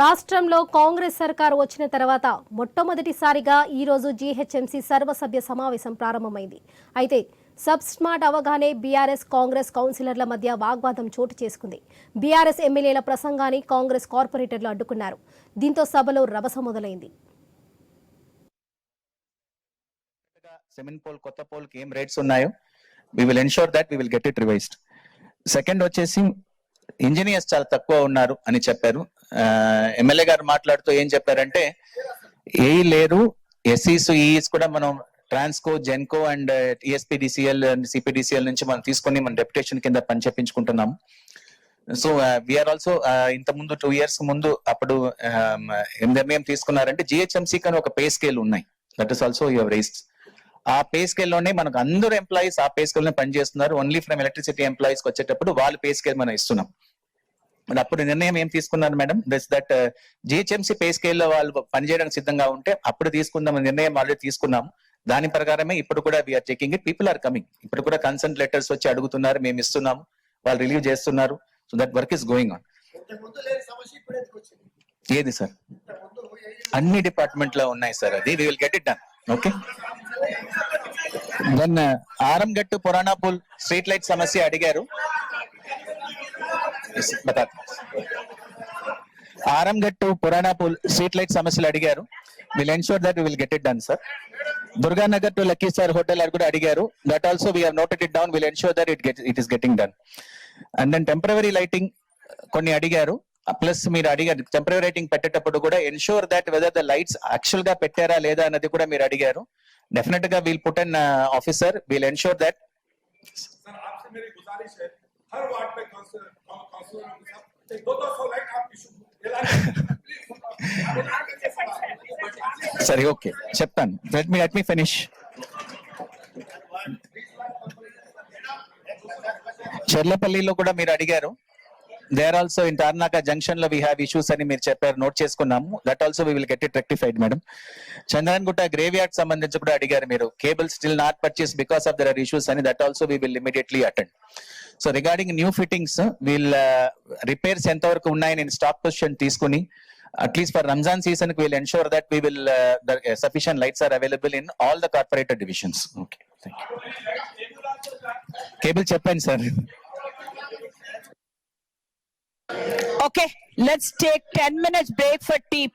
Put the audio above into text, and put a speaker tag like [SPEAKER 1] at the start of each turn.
[SPEAKER 1] రాష్ట్రంలో కాంగ్రెస్ సర్కారు వచ్చిన తర్వాత మొట్టమొదటిసారిగా ఈరోజు జీహెచ్ఎంసీ సర్వసభ్య సమావేశం ప్రారంభమైంది. అయితే సబ్ స్మార్ట్ అవగానే బీఆర్ఎస్ కాంగ్రెస్ కౌన్సిలర్ల మధ్య వాగ్వాదం చోటు చేసుకుంది. బీఆర్ఎస్ ఎమ్మెల్యేల ప్రసంగాన్ని కాంగ్రెస్ కార్పొరేటర్లు అడ్డుకున్నారు. దీంతో సభలో రభస మొదలైంది.
[SPEAKER 2] సెమిన్ పోల్ కొత్త పోల్కి ఏం రేట్స్ ఉన్నాయో we will ensure that we will get it revised second వచ్చేసి ఇంజనీర్స్ చాలా తక్కువ ఉన్నారు అని చెప్పారు. ఎమ్మెల్యే గారు మాట్లాడుతూ ఏం చెప్పారంటే ఏ లేరు ఎస్సీస్ ఈఈస్ కూడా మనం Transco Genco and ఈఎస్పీడిసిఎల్ and CPDCL నుంచి మనం తీసుకొని మన డెప్యుటేషన్ కింద పని చెప్పించుకుంటున్నాం so we are uh, also uh, ఇంత ముందు టూ ఇయర్స్ ముందు అప్పుడు um, నిర్ణయం తీసుకున్నారంటే జిహెచ్ఎంసీ కానీ ఒక పే స్కేల్ ఉన్నాయి. That is also your rest ఆ పే స్కేల్లోనే మనకు అందరూ ఎంప్లాయీస్ ఆ పే స్కేల్ పని పనిచేస్తున్నారు. ఓన్లీ ఫ్రమ్ ఎలక్ట్రిసిటీ ఎంప్లాయీస్ వచ్చేటప్పుడు వాళ్ళ పే స్కేల్ మనం ఇస్తున్నాం. మరి అప్పుడు నిర్ణయం ఏం తీసుకున్నారు madam? Thus that GHMC pay స్కేల్లో వాళ్ళు పనిచేయడానికి సిద్ధంగా ఉంటే అప్పుడు తీసుకుందాం నిర్ణయం ఆల్రెడీ తీసుకున్నాం దాని ప్రకారమే ఇప్పుడు కూడా we are checking it people are coming ఇప్పుడు కూడా కన్సల్ట్ లెటర్స్ వచ్చి అడుగుతున్నారు. మేము ఇస్తున్నాము. వాళ్ళు రిలీవ్ చేస్తున్నారు.
[SPEAKER 3] So that work is going on
[SPEAKER 2] ఏది సార్? అన్ని డిపార్ట్మెంట్లో ఉన్నాయి సార్ అది. We will get it done okay then Arangattu Puranapul street light సమస్య అడిగారు. ఆరంగట్టు పురాణాపూల్ స్ట్రీట్ లైట్ సమస్యలు అడిగారు will ensure that will get it done sir Durganagar to lucky sir hotel అది కూడా అడిగారు that also we noted it down will ensure that it get it is getting done and then temporary lighting కొన్ని అడిగారు plus మీరు అడిగారు temporary lighting పెట్టేటప్పుడు కూడా ensure that whether the lights actual గా పెట్టారా లేదా అన్నది కూడా మీరు అడిగారు డెఫినెట్ గా we'll put an officer we'll ensure that
[SPEAKER 4] sir आपसे मेरी गुजारिश है हर वार्ड में
[SPEAKER 2] సరే ఓకే. చెప్తాను. Let me let me finish చెర్లపల్లిలో కూడా మీరు అడిగారు. దేర్ ఆల్సో ఇన్ టార్నాక జంక్షన్లో వీ హ్యావ్ ఇష్యూస్ అని మీరు చెప్పారు. నోట్ చేసుకున్నాము. That also we will get it rectified madam Chandrangutta graveyard సంబంధించి కూడా అడిగారు మీరు. Cable still not purchase because of there are issues అని. That also we will immediately attend so regarding new fittings we'll repairs ఎంతవరకు ఉన్నాయి నేను stock position తీసుకుని at least for Ramzan సీజన్కి will ensure that we will sufficient lights are available in all the corporator divisions okay cable చెప్పండి sir
[SPEAKER 5] Okay, let's take 10 minutes break for tea.